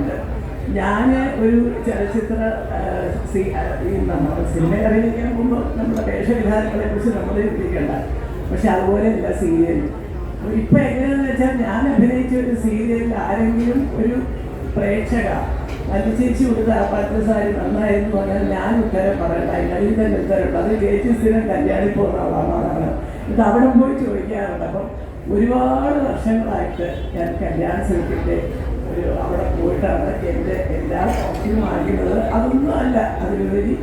പറയാറുണ്ട് ഞാൻ ഒരു ചലച്ചിത്ര നമ്മുടെ സിനിമ അറിയിക്കാൻ മുമ്പ് നമ്മുടെ വേഷവിധാനങ്ങളെ കുറിച്ച് നമ്മൾ ചിന്തിക്കേണ്ട. പക്ഷെ അതുപോലെയല്ല സീരിയൽ. ഇപ്പൊ എങ്ങനെയാണെന്ന് വെച്ചാൽ ഞാൻ അഭിനയിച്ച ഒരു സീരിയലിൽ ആരെങ്കിലും ഒരു പ്രേക്ഷക അനുസരിച്ച് കൊടുത്ത ആ പത്ത് സാരി പറഞ്ഞാൽ ഞാൻ ഉത്തരം പറയണ്ട. അതിൽ തന്നെ ഉത്തരമുണ്ട്. അത് ചേച്ചി സ്ഥിരം കല്യാണി പോകുന്ന ആളാണ് ഇത് അവിടെ പോയി ചോദിക്കാറുണ്ട്. അപ്പം ഒരുപാട് വർഷങ്ങളായിട്ട് ഞാൻ കല്യാണ ഒരു അവിടെ പോയിട്ടാണ് എന്റെ എല്ലാ ഓപ്ഷനും വാങ്ങിക്കുന്നത് അതൊന്നും അല്ല അതിലുപരി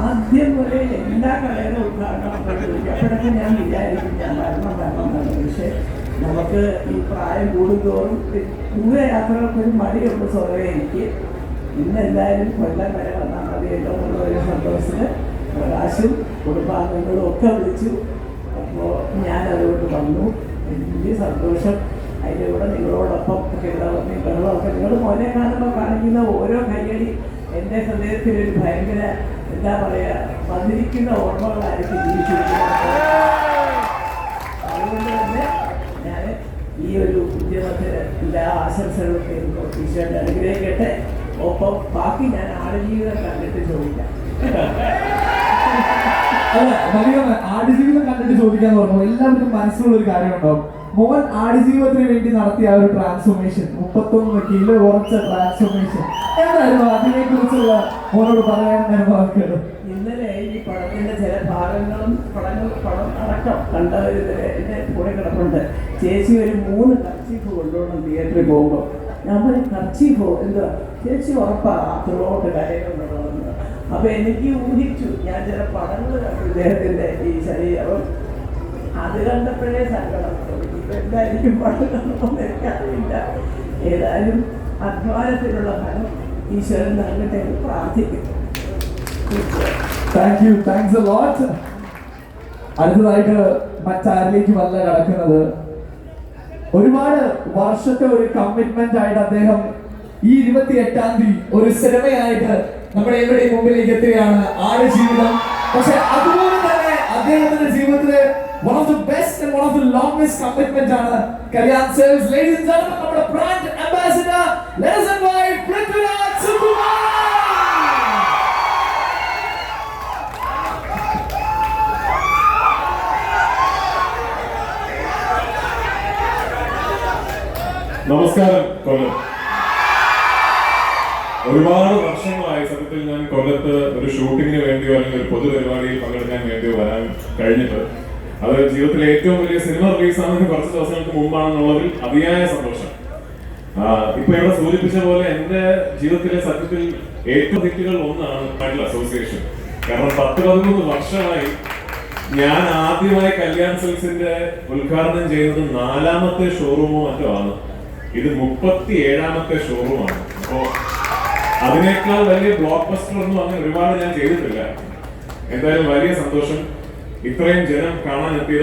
ആദ്യം പോലെ എല്ലാ കടയുടെ ഉദ്ഘാടനം അപ്പോഴൊക്കെ ഞാൻ വിചാരിക്കും ഞാൻ വരണം വരണം പക്ഷേ നമുക്ക് ഈ പ്രായം കൂടുന്തോറും ദൂരയാത്രകൾക്കൊരു മടിയുണ്ട് സ്വതവേ എനിക്ക്. ഇന്ന് എന്തായാലും കൊല്ലം വരെ വന്നാൽ മതിയല്ലോ എന്നുള്ള ഒരു സന്തോഷത്തിൽ പ്രകാശും കുടുംബാംഗങ്ങളും ഒക്കെ വിളിച്ചു. അപ്പോൾ ഞാൻ അതുകൊണ്ട് വന്നു. എനിക്ക് സന്തോഷം. അതിന്റെ കൂടെ നിങ്ങളോടൊപ്പം കിടന്നി ബഹളമൊക്കെ നിങ്ങൾ മോനെ കാണുമ്പോൾ കാണിക്കുന്ന ഓരോ കൈയടി എന്റെ ഹൃദയത്തിൽ ഒരു ഭയങ്കര എന്താ പറയുക വന്നിരിക്കുന്ന ഓർമ്മകളായിരിക്കും ജീവിച്ചിരിക്കുന്നത് അതുകൊണ്ട് തന്നെ ഞാൻ ഈ ഒരു ഉദ്യമത്തിന് എല്ലാ ആശംസകളും കേൾക്കുമ്പോൾ ഈശ്വരന്റെ അനുഗ്രഹിക്കട്ടെ. ഒപ്പം ബാക്കി ഞാൻ ആടുജീവിതം കണ്ടിട്ട് ചോദിക്കാം. അല്ല ആടുജീവിതം കണ്ടിട്ട് ചോദിക്കാന്ന് പറഞ്ഞു എല്ലാവർക്കും മനസ്സിലുള്ള ഒരു കാര്യമുണ്ടാവും മോൻ ആടുജീവിതത്തിന് വേണ്ടി നടത്തിയ ആ ഒരു ട്രാൻസ്ഫോർമേഷൻ മുപ്പത്തൊന്ന് കിലോ ഉറച്ച ട്രാൻസ്ഫോർമേഷൻ എന്തായിരുന്നു അതിനെ കുറിച്ചുള്ള മോനോട് പറയാൻ വാക്കുകൾ ഇന്നലെ ഈ പടത്തിന്റെ ചില ഭാഗങ്ങളും പടങ്ങൾ പടം അടക്കം കണ്ട എന്റെ കൂടെ കിടപ്പുണ്ട്. ചേച്ചി ഒരു മൂന്ന് കർച്ചീഫ് കൊണ്ടുപോകണം തിയേറ്ററിൽ പോകുമ്പോൾ ഞാൻ കർച്ചീഫോ എന്താ ചേച്ചി ഉറപ്പാ ത്രൂഔട്ട് കരയുന്നുള്ളതെന്ന് അപ്പൊ എനിക്ക് ഊഹിച്ചു. ഞാൻ ചില പടങ്ങൾ കണ്ടു ഇദ്ദേഹത്തിന്റെ ഈ ശരീരം. അത് കണ്ടപ്പോഴേ സങ്കടം. എന്തായിരിക്കും പടം കണ്ടപ്പോൾ എനിക്കറിയില്ല ഏതായാലും അധ്വാനത്തിനുള്ള ഫലം ഈശ്വരൻ നൽകട്ടെ എന്ന് പ്രാർത്ഥിക്കുന്നു. Thank you thanks a lot അടുത്തതായിട്ട് മറ്റാരിലേക്ക് വല്ല കിടക്കുന്നത് ഒരുപാട് വർഷത്തെ ഒരു കമ്മിറ്റ്മെന്റ് ആയിട്ട് അദ്ദേഹം ഈ ഇരുപത്തി എട്ടാം തീയതി ഒരു സിനിമയായിട്ട് നമ്മുടെ എവിടെയും മുമ്പിലേക്ക് എത്തുകയാണ്. ആട് ജീവിതം. പക്ഷെ അതുപോലെ അദ്ദേഹത്തിന്റെ ജീവിതത്തിലെ one of the best and one of the longest commitment ആണ്. കല്യാൺ സേവ്സ് ലേഡീസ് ആൻഡ് നമ്മുടെ brand ambassador let's invite Prithviraj Sukumar നമസ്കാരം കൊല്ലം ഒരുപാട് വർഷങ്ങളായി സത്യത്തിൽ ഞാൻ കൊല്ലത്ത് ഒരു ഷൂട്ടിങ്ങിന് വേണ്ടിയോ അല്ലെങ്കിൽ ഒരു പൊതുപരിപാടിയിൽ പങ്കെടുക്കാൻ വേണ്ടിയോ വരാൻ കഴിഞ്ഞിട്ട് അത് ജീവിതത്തിലെ ഏറ്റവും വലിയ സിനിമ റിലീസാണെന്ന് കുറച്ച് ദിവസങ്ങൾക്ക് മുമ്പാണെന്നുള്ളതിൽ അതിയായ സന്തോഷം. ഇപ്പൊ ഇവിടെ സൂചിപ്പിച്ച പോലെ എന്റെ ജീവിതത്തിലെ സത്യത്തിൽ ഏറ്റവും ഹിറ്റുകൾ ഒന്നാണ് ആയിട്ടുള്ള അസോസിയേഷൻ കാരണം പത്ത് പതിമൂന്ന് വർഷമായി ഞാൻ ആദ്യമായി കല്യാൺ സിൽസിന്റെ ഉദ്ഘാടനം ചെയ്യുന്നത് നാലാമത്തെ ഷോറൂമോ മറ്റോ ആണ്. ഇത് മുപ്പത്തി ഏഴാമത്തെ ഷോറൂമാണ് അപ്പോ അതിനേക്കാൾ വലിയ ബ്ലോക്ക് ബസ്റ്റർ ഒന്നും അങ്ങനെ ഒരുപാട് ഞാൻ ചെയ്തിട്ടില്ല. എന്തായാലും വലിയ സന്തോഷം. ഇത്രയും ജനം കാണാൻ എത്തിയത്